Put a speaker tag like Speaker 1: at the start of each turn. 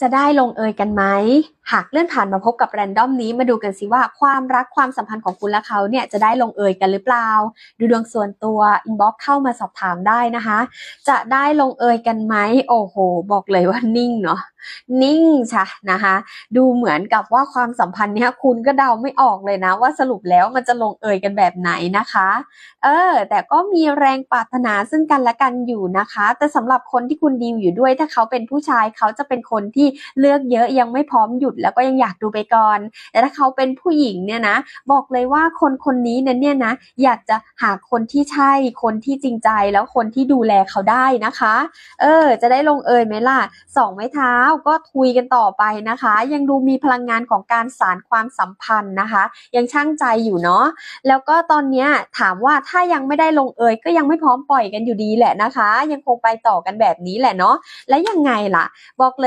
Speaker 1: จะได้ลงเอยกันไหม หากเลื่อนผ่านมาพบกับแรนดอมนี้มาดูกันสิว่าความรักความสัมพันธ์ของคุณและเขาเนี่ยจะได้ลงเอยกันหรือเปล่า ดูดวงส่วนตัวอินบ็อกเข้ามาสอบถามได้นะคะ จะได้ลงเอยกันไหมโอ้โห บอกเลยว่านิ่งเนาะนิ่งใช่นะคะ ดูเหมือนกับว่าความสัมพันธ์เนี้ยคุณก็เดาไม่ออกเลยนะ ว่าสรุปแล้วมันจะลงเอยกันแบบไหนนะคะ เออ แต่ก็มีแรงปรารถนาซึ่งกันและกันอยู่นะคะ แต่สำหรับคนที่คุณดีลอยู่ด้วยถ้าเขาเป็นผู้ชายเขาจะเป็นคนที่เลือกเยอะยังไม่พร้อมหยุดแล้วก็ยังอยากดูไปก่อน แต่ถ้าเขาเป็นผู้หญิงเนี่ยนะ บอกเลยว่าคนคนนี้เนี่ยนะอยากจะหาคนที่ใช่ คนที่จริงใจแล้วคนที่ดูแลเขาได้นะคะ เออ จะได้ลงเอยไหมล่ะสองไม้เท้าก็คุยกันต่อไปนะคะ ยังดูมีพลังงานของการสารความสัมพันธ์นะคะ ยังช่างใจอยู่เนาะแล้วก็ตอนเนี้ยถามว่าถ้ายังไม่ได้ลงเอยก็ยังไม่พร้อมปล่อยกันอยู่ดีแหละนะคะ ยังคงไปต่อกันแบบนี้แหละเนาะและยังไงล่ะ บอกเลย